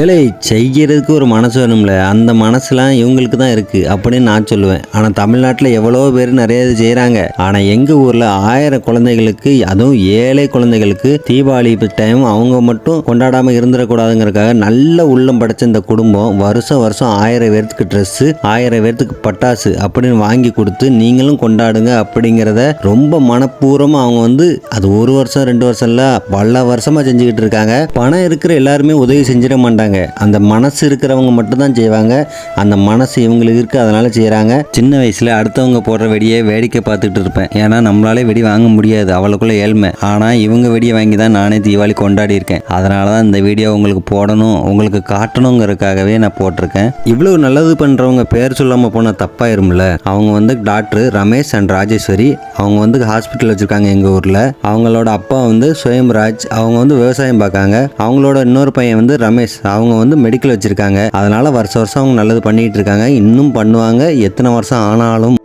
ஏழை செய்கிறதுக்கு ஒரு மனசு வேணும்ல. அந்த மனசுலாம் இவங்களுக்கு தான் இருக்குது அப்படின்னு நான் சொல்லுவேன். ஆனால் தமிழ்நாட்டில் எவ்வளோ பேர் நிறைய இது செய்கிறாங்க ஆனால் எங்கள் ஊரில் ஆயிரம் குழந்தைகளுக்கு அதுவும் ஏழை குழந்தைகளுக்கு தீபாவளி டைம் அவங்க மட்டும் கொண்டாடாமல் இருந்துடக்கூடாதுங்கிறதுக்காக நல்ல உள்ளம் படைச்ச இந்த குடும்பம் வருஷம் வருஷம் ஆயிரம் பேர்த்துக்கு ட்ரெஸ்ஸு ஆயிரம் பேர்த்துக்கு பட்டாசு அப்படின்னு வாங்கி கொடுத்து நீங்களும் கொண்டாடுங்க அப்படிங்கிறத ரொம்ப மனப்பூர்வமாக அவங்க வந்து அது ஒரு வருஷம் ரெண்டு வருஷம் இல்லை பல வருஷமாக செஞ்சுக்கிட்டு இருக்காங்க. பணம் இருக்கிற எல்லாருமே உதவி செஞ்சிட மாட்டாங்க. அந்த மனசு இருக்கிறவங்க மட்டும்தான் செய்வாங்க. அந்த மனசு இவங்களுக்கு இருக்குது அதனால செய்கிறாங்க சின்ன வயசில் அடுத்தவங்க போடுற வெடியை வேடிக்கை பார்த்துட்டு இருப்பேன். ஏன்னா நம்மளாலே வெடி வாங்க முடியாது. அவளுக்குள்ள ஏழ்மை. ஆனால் இவங்க வெடியை வாங்கி தான் நானே தீபாவளி கொண்டாடி இருக்கேன். அதனால தான் இந்த வீடியோ உங்களுக்கு போடணும் உங்களுக்கு காட்டணுங்கிறதுக்காகவே நான் போட்டிருக்கேன். இவ்வளவு நல்லது பண்ணுறவங்க பேர் சொல்லாமல் போனால் தப்பாயிரும்ல? அவங்க வந்து டாக்டர் ரமேஷ் அண்ட் ராஜேஸ்வரி. அவங்க வந்து ஹாஸ்பிட்டல் வச்சுருக்காங்க எங்கள் ஊரில். அவங்களோட அப்பா வந்து சுயம்ராஜ். அவங்க வந்து விவசாயம் பார்க்காங்க. அவங்களோட இன்னொரு பையன் வந்து ரமேஷ். அவங்க வந்து மெடிக்கல் வச்சுருக்காங்க. அதனால் வருஷம் வருஷம் அவங்க நல்லது பண்ணிகிட்டு இருக்காங்க. இன்னும் பண்ணுவாங்க. எத்தனை வருஷம் ஆனாலும்.